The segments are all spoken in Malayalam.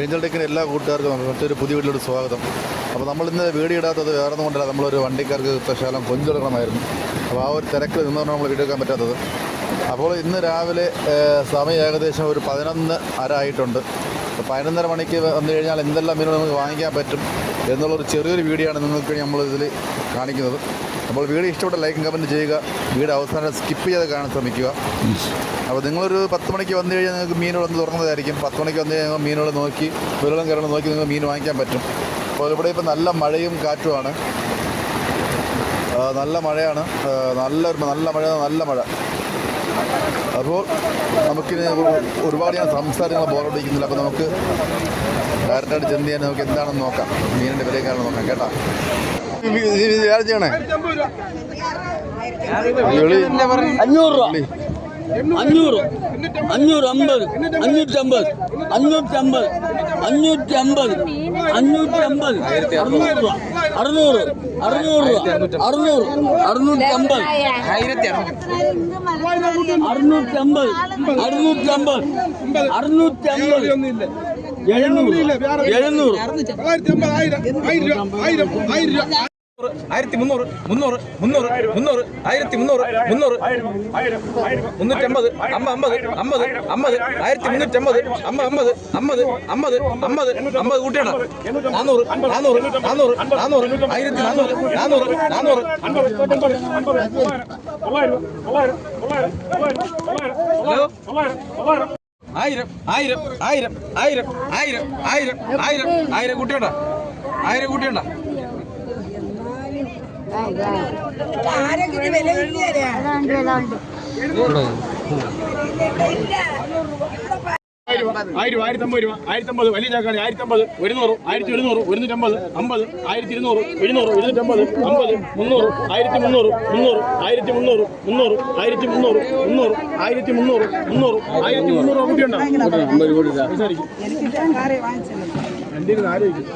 ഏഞ്ചൽ ടെക്കിന് എല്ലാ കൂട്ടുകാർക്കും മറ്റൊരു പുതിയ വീട്ടിലൊരു സ്വാഗതം. അപ്പോൾ നമ്മൾ ഇന്ന് വീഡിയോ ഇടാത്തത് വേറെ ഒന്നും കൊണ്ടല്ല. നമ്മളൊരു വണ്ടിക്കാർക്ക് പ്രശാലം കൊഞ്ചു കൊടുക്കണമായിരുന്നു അപ്പോൾ ആ ഒരു തിരക്കിൽ നിന്നുകൊണ്ട് നമ്മൾ വീഡിയോ എടുക്കാൻ പറ്റാത്തത്. അപ്പോൾ ഇന്ന് രാവിലെ സമയം ഏകദേശം ഒരു പതിനൊന്ന് അര ആയിട്ടുണ്ട്. അപ്പോൾ പതിനൊന്നര മണിക്ക് വന്നു കഴിഞ്ഞാൽ എന്തെല്ലാം മീനുകൾ നമുക്ക് വാങ്ങിക്കാൻ പറ്റും എന്നുള്ളൊരു ചെറിയൊരു വീഡിയോ ആണ് നിങ്ങൾക്ക് നമ്മൾ ഇതിൽ കാണിക്കുന്നത്. അപ്പോൾ വീഡിയോ ഇഷ്ടപ്പെട്ട ലൈക്കും കമന്റ് ചെയ്യുക. വീഡിയോ അവസാനം സ്കിപ്പ് ചെയ്ത് കാണാൻ ശ്രമിക്കുക. അപ്പോൾ നിങ്ങളൊരു പത്ത് മണിക്ക് വന്നു കഴിഞ്ഞാൽ നിങ്ങൾക്ക് മീനുകൾ ഒന്ന് തുറന്നതായിരിക്കും. പത്ത് മണിക്ക് വന്നു കഴിഞ്ഞാൽ മീനുകൾ നോക്കി വെള്ളം കയറണം നോക്കി നിങ്ങൾക്ക് മീൻ വാങ്ങിക്കാൻ പറ്റും. അപ്പോൾ ഇവിടെ ഇപ്പോൾ നല്ല മഴയും കാറ്റുമാണ് നല്ല മഴയാണ്. നല്ല നല്ല മഴ നല്ല മഴ. അപ്പോൾ നമുക്കിനി ഒരുപാട് ഞാൻ സംസാരങ്ങൾ ബോറടിക്കുന്നില്ല അപ്പോൾ നമുക്ക് ഡയറക്റ്റായിട്ട് ചെന്ന് ചെയ്യാൻ നമുക്ക് എന്താണെന്ന് നോക്കാം. മീനിന്റെ വിലയും കാരണം നോക്കാം. കേട്ടോ? അഞ്ഞൂറ് രൂപ. അഞ്ഞൂറ്. അഞ്ഞൂറ് അമ്പത്. അഞ്ഞൂറ്റമ്പത്. അഞ്ഞൂറ്റമ്പത്. അഞ്ഞൂറ്റി അമ്പത് അഞ്ഞൂറ്റി അമ്പത് അറുന്നൂറ് രൂപ. അറുന്നൂറ്. അറുന്നൂറ് രൂപ. അറുന്നൂറ്. അറുന്നൂറ്റി അമ്പത് അറുന്നൂറ്റി അമ്പത് അറുന്നൂറ്റി അമ്പത് അറുന്നൂറ്റി അമ്പത് എഴുന്നൂറ് എഴുന്നൂറ് ആയിരത്തി മുന്നൂറ് മുന്നൂറ് മുന്നൂറ് മുന്നൂറ് ആയിരത്തി മുന്നൂറ്. മുന്നൂറ് മുന്നൂറ്റമ്പത് അമ്മ അമ്പത് അമ്പത് അമ്പത്. ആയിരത്തി മുന്നൂറ്റമ്പത് അമ്മ അമ്പത് അമ്പത് അമ്പത് അമ്പത്. അമ്പത് കൂട്ടിയാണ്. നാനൂറ് നാനൂറ് നാനൂറ് നാനൂറ്. ആയിരത്തി നാനൂറ് നാനൂറ്. നാനൂറ് ഹലോ? ആയിരം ആയിരം ആയിരം ആയിരം ആയിരം ആയിരം ആയിരം ആയിരം ആയിരം കൂട്ടിയോണ്ട? ആയിരം ആയിരത്തി അമ്പത് രൂപ ആയിരത്തി അമ്പത് വലിയ ചാക്കാണ് ആയിരത്തി അമ്പത് ഒരുന്നൂറ് ആയിരത്തി ഒരുന്നൂറ് ഒരുന്നൂറ്റമ്പത് അമ്പത് ആയിരത്തി ഇരുന്നൂറ് എഴുന്നൂറ് എഴുന്നൂറ്റമ്പത് അമ്പത് മുന്നൂറ് ആയിരത്തി മുന്നൂറ് മുന്നൂറ് ആയിരത്തി മുന്നൂറ് മുന്നൂറ് ആയിരത്തി മുന്നൂറ് മുന്നൂറ് ആയിരത്തി മുന്നൂറ് മുന്നൂറ് ആയിരത്തി മുന്നൂറ് കൂട്ടിയുണ്ടോ സംസാരിക്കും ആലോചിക്കും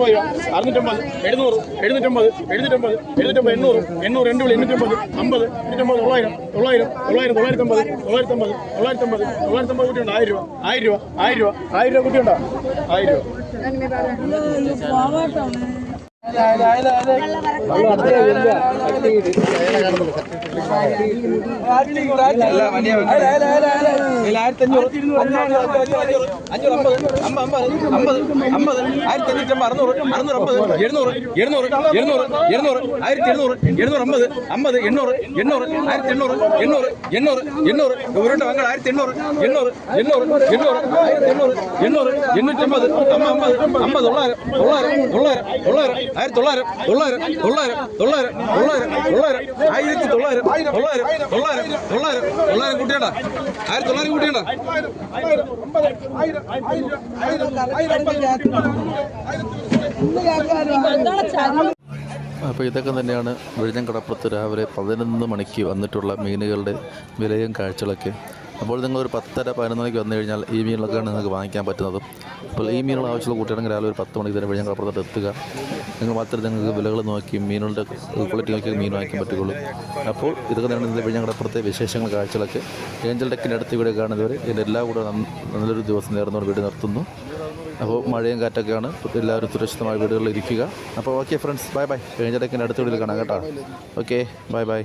അറുന്നൂറ്റമ്പത് രൂപ അറുന്നൂറ്റമ്പത് എഴുന്നൂറ് എഴുന്നൂറ്റമ്പത് എഴുന്നൂറ്റമ്പത് എഴുന്നൂറ്റമ്പത് എണ്ണൂറ് എണ്ണൂറ് രണ്ട് വിളി എണ്ണൂറ്റമ്പത് അമ്പത് എണ്ണൂറ്റമ്പത് തൊള്ളായിരം തൊള്ളായിരം തൊള്ളായിരം തൊള്ളായിരത്തമ്പത് തൊള്ളായിരത്തമ്പത് തൊള്ളായിരത്തമ്പത് തൊള്ളായിരത്തമ്പത് കുട്ടിയുണ്ട്? ആയിരം രൂപ ആയിരം രൂപ ആയിരം രൂപ ആയിരം രൂപ കുട്ടിയുണ്ടോ? ആയിരം രൂപ. ആയിരത്തി അഞ്ഞൂറ് അറുന്നൂറ് അറുന്നൂറ് അമ്പത് എഴുന്നൂറ് എഴുന്നൂറ് എഴുന്നൂറ് എഴുന്നൂറ് ആയിരത്തി എഴുന്നൂറ് എഴുന്നൂറ് അമ്പത് അമ്പത് എണ്ണൂറ് എണ്ണൂറ് ആയിരത്തി എണ്ണൂറ് എണ്ണൂറ് എണ്ണൂറ് എണ്ണൂറ് ഉരുണ്ട വങ്ങൾ ആയിരത്തി എണ്ണൂറ് എണ്ണൂറ് എണ്ണൂറ് എണ്ണൂറ് ആയിരത്തി എണ്ണൂറ് എണ്ണൂറ് എണ്ണൂറ്റമ്പത് അമ്പത് അമ്പത് തൊള്ളായിരം തൊള്ളായിരം തൊള്ളായിരം തൊള്ളായിരം ആയിരത്തി തൊള്ളായിരം തൊള്ളായിരം തൊള്ളായിരം തൊള്ളായിരം തൊള്ളായിരം തൊള്ളായിരം ആയിരത്തി തൊള്ളായിരം തൊള്ളായിരം തൊള്ളായിരം തൊള്ളായിരം തൊള്ളായിരം കൂട്ടിയണ്ട ആയിരത്തി തൊള്ളായിരം അപ്പോൾ ഇതൊക്കെ തന്നെയാണ് വിഴിഞ്ഞം കടപ്പുറത്ത് രാവിലെ പതിനൊന്ന് മണിക്ക് വന്നിട്ടുള്ള മീനുകളുടെ വിലയും കാഴ്ചകളൊക്കെ. അപ്പോൾ നിങ്ങളൊരു പത്തര പതിനൊന്ന് മണിക്ക് വന്നു കഴിഞ്ഞാൽ ഈ മീനുകളൊക്കെയാണ് നിങ്ങൾക്ക് വാങ്ങിക്കാൻ പറ്റുന്നത്. അപ്പോൾ ഈ മീനുകൾ ആവശ്യമുള്ള കൂട്ടുകാരെങ്കിൽ രാവിലെ ഒരു പത്ത് മണിക്ക് തന്നെ ഞങ്ങൾ അപ്പുറത്തോട്ട് എത്തുക. നിങ്ങൾ മാത്രമേ നിങ്ങൾക്ക് വിലകൾ നോക്കി മീനുകളുടെ ക്വാളിറ്റി നോക്കി മീൻ വാങ്ങിക്കാൻ പറ്റുകയുള്ളൂ. അപ്പോൾ ഇതൊക്കെ തന്നെ ഇന്നത്തെ ഞങ്ങളുടെ അപ്പുറത്തെ വിശേഷങ്ങൾ കാഴ്ചകളൊക്കെ ഏഞ്ചൽ ടെക്കിന്റെ അടുത്ത് ഇവിടെ കാണുന്നവർ ഇതിന്റെ എല്ലാം കൂടെ നല്ലൊരു ദിവസം നേർന്നോട് വീട് നിർത്തുന്നു. അപ്പോൾ മഴയും കാറ്റൊക്കെയാണ്. എല്ലാവരും സുരക്ഷിതമായ വീടുകളിൽ ഇരിക്കുക. അപ്പോൾ okay friends bye bye. Angel ടെക്കിന്റെ അടുത്ത വീട്ടിൽ കാണാം കേട്ടോ. Okay bye bye.